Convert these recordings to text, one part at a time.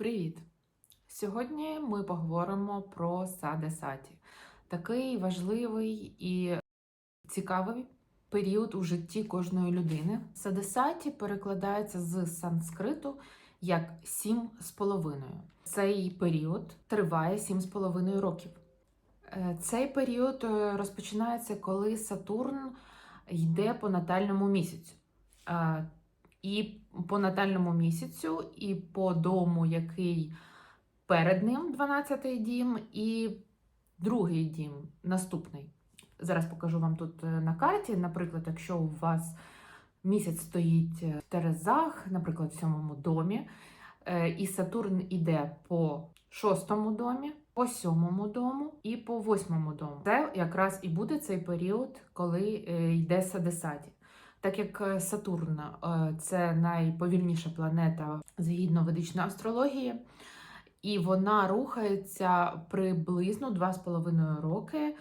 Привіт! Сьогодні ми поговоримо про саде саті. Такий важливий і цікавий період у житті кожної людини. Саде саті перекладається з санскриту як сім з половиною. Цей період триває сім з половиною років. Е, Цей період е, розпочинається, коли Сатурн йде по натальному місяцю. І по натальному місяцю, і по дому, який перед ним, 12-й дім, і другий дім, наступний. Зараз покажу вам тут е, на карті. Наприклад, якщо у вас місяць стоїть е, в Терезах, наприклад, в сьомому домі, е, і Сатурн іде по шостому домі, по сьомому дому і по восьмому дому. Це якраз і буде цей період, коли йде Садесаті. Так як е, Сатурн е, це найповільніша планета згідно ведичної астрології, і вона рухається приблизно 2,5 роки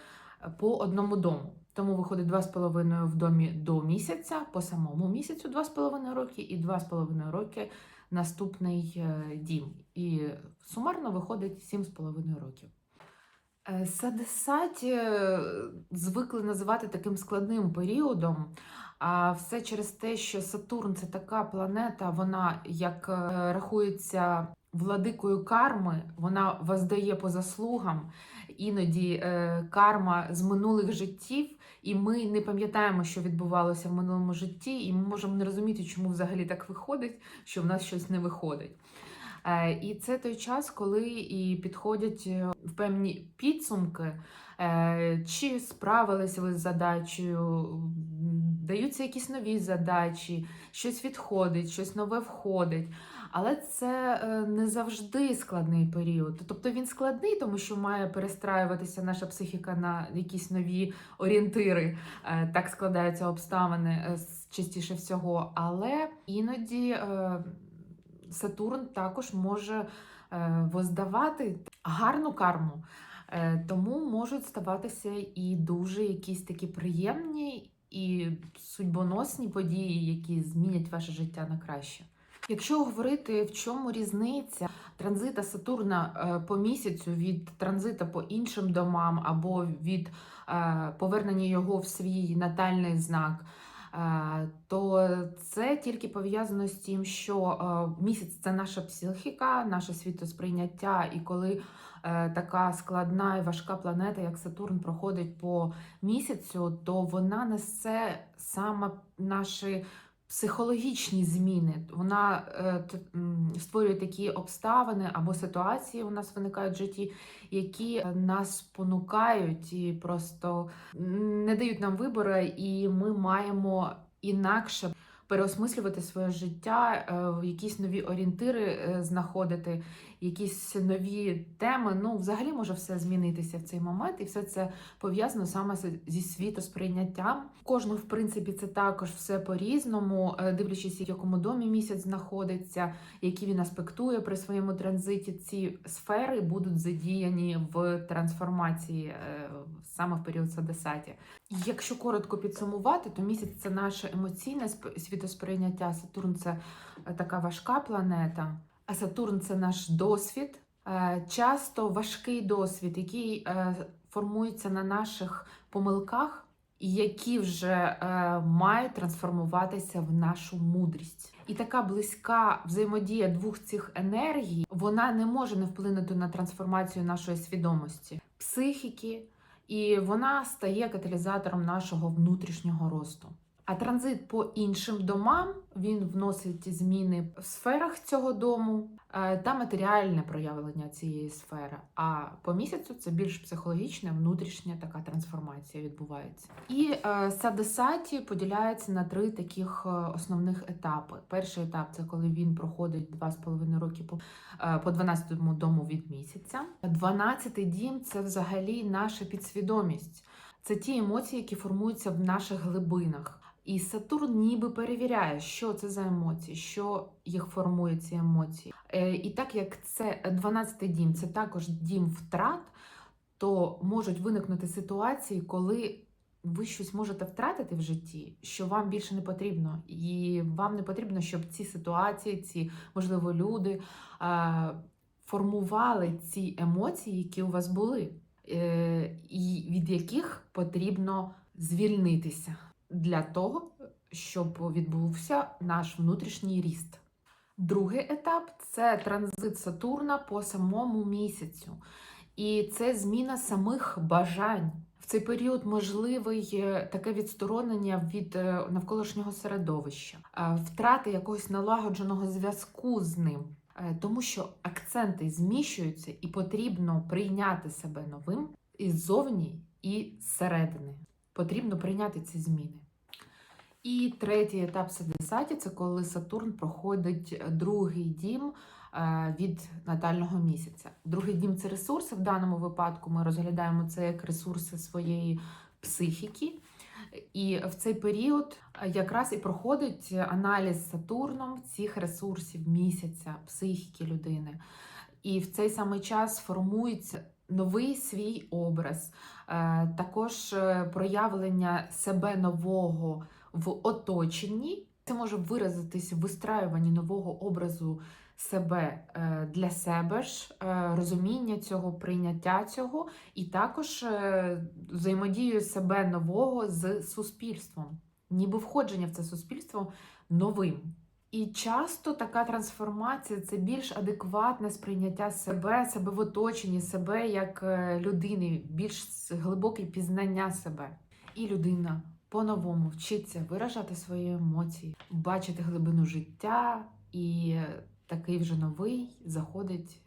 по одному дому. Тому виходить 2,5 в домі до місяця, по самому місяцю 2,5 роки, і 2,5 роки наступний е, дім. І сумарно виходить 7,5 років. Е, Садесаті е, звикли називати таким складним періодом. А все через те, що Сатурн це така планета, вона як е, рахується владикою карми, вона воздає по заслугам. Іноді карма з минулих життів, і ми не пам'ятаємо, що відбувалося в минулому житті, і ми можемо не розуміти, чому взагалі так виходить, що в нас щось не виходить. Е, І це той час, коли і підходять е, в певні підсумки, е, чи справилися ви з задачею, даються якісь нові задачі, щось відходить, щось нове входить. Але це не завжди складний період. Тобто він складний, тому що має перестраюватися наша психіка на якісь нові орієнтири. Так складаються обставини частіше всього. Але іноді Сатурн також може е, воздавати гарну карму. Е, Тому можуть ставатися і дуже якісь такі приємні і судьбоносні події, які змінять ваше життя на краще. Якщо говорити, в чому різниця транзита Сатурна е, по місяцю від транзита по іншим домам або від повернення його в свій натальний знак, то це тільки пов'язано з тим, що е, місяць це наша психіка, наше світосприйняття, і коли е, така складна і важка планета, як Сатурн, проходить по місяцю, то вона несе саме наші психологічні зміни. Вона е, створює такі обставини або ситуації у нас виникають в житті, які е, нас спонукають і просто не дають нам вибору, і ми маємо інакше переосмислювати своє життя, е, якісь нові орієнтири знаходити, якісь нові теми. Ну, взагалі може все змінитися в цей момент, і все це пов'язано саме зі світосприйняттям. Кожну, в принципі, це також все по-різному, е, дивлячись, в якому домі місяць знаходиться, які він аспектує при своєму транзиті. Ці сфери будуть задіяні в трансформації е, саме в період Садесаті. Якщо коротко підсумувати, то місяць це наше емоційне сп- світосприйняття. Сатурн це е, така важка планета, а Сатурн це наш досвід. Е, Часто важкий досвід, який е, формується на наших помилках, які вже е, мають трансформуватися в нашу мудрість. І така близька взаємодія двох цих енергій, вона не може не вплинути на трансформацію нашої свідомості, психіки, і вона стає каталізатором нашого внутрішнього росту. А транзит по іншим домам він вносить зміни в сферах цього дому е, та матеріальне проявлення цієї сфери. А по місяцю це більш психологічна, внутрішня така трансформація відбувається. І е, садесаті поділяється на три таких е, основних етапи. Перший етап це коли він проходить 2,5 роки по, е, по 12 дому від місяця. 12 дім це взагалі наша підсвідомість. Це ті емоції, які формуються в наших глибинах. І Сатурн ніби перевіряє, що це за емоції, що їх формує ці емоції. Е, І так як це 12-й дім, це також дім втрат, то можуть виникнути ситуації, коли ви щось можете втратити в житті, що вам більше не потрібно, і вам не потрібно, щоб ці ситуації, ці можливо люди е, формували ці емоції, які у вас були, е, і від яких потрібно звільнитися для того, щоб відбувся наш внутрішній ріст. Другий етап це транзит Сатурна по самому місяцю. І це зміна самих бажань. В цей період можливий е, таке відсторонення від е, навколишнього середовища, е, втрати якогось налагодженого зв'язку з ним, тому що акценти зміщуються і потрібно прийняти себе новим іззовні і зсередини. Потрібно прийняти ці зміни. І третій етап Садесаті це коли Сатурн проходить другий дім е, від натального місяця. Другий дім це ресурси. В даному випадку ми розглядаємо це як ресурси своєї психіки. І в цей період е, якраз і проходить аналіз Сатурном цих ресурсів місяця, психіки людини. І в цей самий час формується новий свій образ, е, також е, проявлення себе нового в оточенні. Це може виразитись в вистраюванні нового образу себе е, для себе ж, розуміння цього, прийняття цього, і також взаємодію себе нового з суспільством, ніби входження в це суспільство новим. І часто така трансформація це більш адекватне сприйняття себе, себе в оточенні, себе як е, людини, більш глибоке пізнання себе. І людина по-новому вчиться виражати свої емоції, бачити глибину життя, і такий вже новий заходить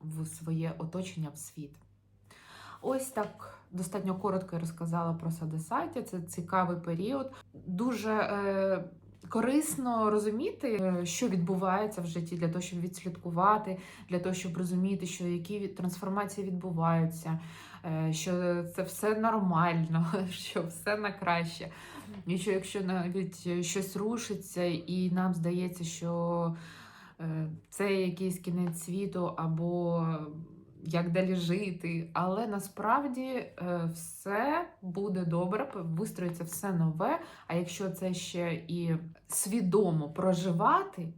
в своє оточення в світ. Ось так достатньо коротко я розказала про Садесаті. Це цікавий період. Дуже е, корисно розуміти, е, що відбувається в житті, для того, щоб відслідкувати, для того, щоб розуміти, що які трансформації відбуваються, е, що це все нормально, що все на краще. І що якщо навіть щось рушиться, і нам здається, що е, це якийсь кінець світу або як далі жити, але насправді е, все буде добре, вистроїться все нове. А якщо це ще і свідомо проживати,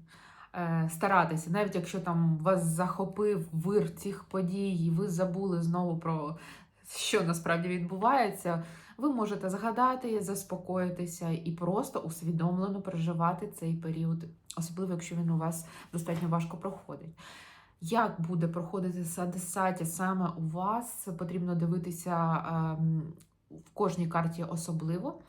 е, старатися, навіть якщо там вас захопив вир цих подій, і ви забули знову про що насправді відбувається, ви можете згадати, заспокоїтися і просто усвідомлено переживати цей період, особливо якщо він у вас достатньо важко проходить. Як буде проходити садесаті саме у вас, потрібно дивитися ем, в кожній карті особливо,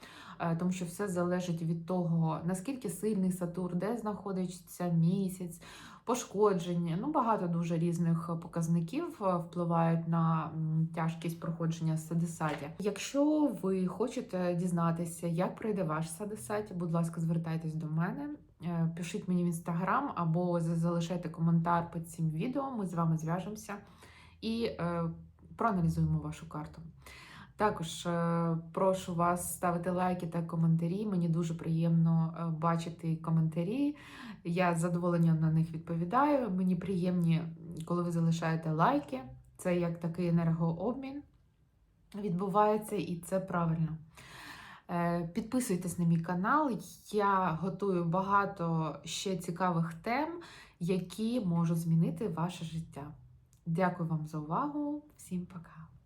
тому що все залежить від того, наскільки сильний Сатурн, де знаходиться місяць, пошкодження. Ну, багато дуже різних показників е, впливають на тяжкість проходження садесаті. Якщо ви хочете дізнатися, як пройде ваш садесаті, будь ласка, звертайтесь до мене. Е, Пишіть мені в інстаграм або залишайте коментар під цим відео. Ми з вами зв'яжемося і е, проаналізуємо вашу карту. Також е, прошу вас ставити лайки та коментарі. Мені дуже приємно е, бачити коментарі. Я з задоволенням на них відповідаю. Мені приємні, коли ви залишаєте лайки. Це як такий енергообмін відбувається, і це правильно. Е, Підписуйтесь на мій канал. Я готую багато ще цікавих тем, які можуть змінити ваше життя. Дякую вам за увагу. Всім пока!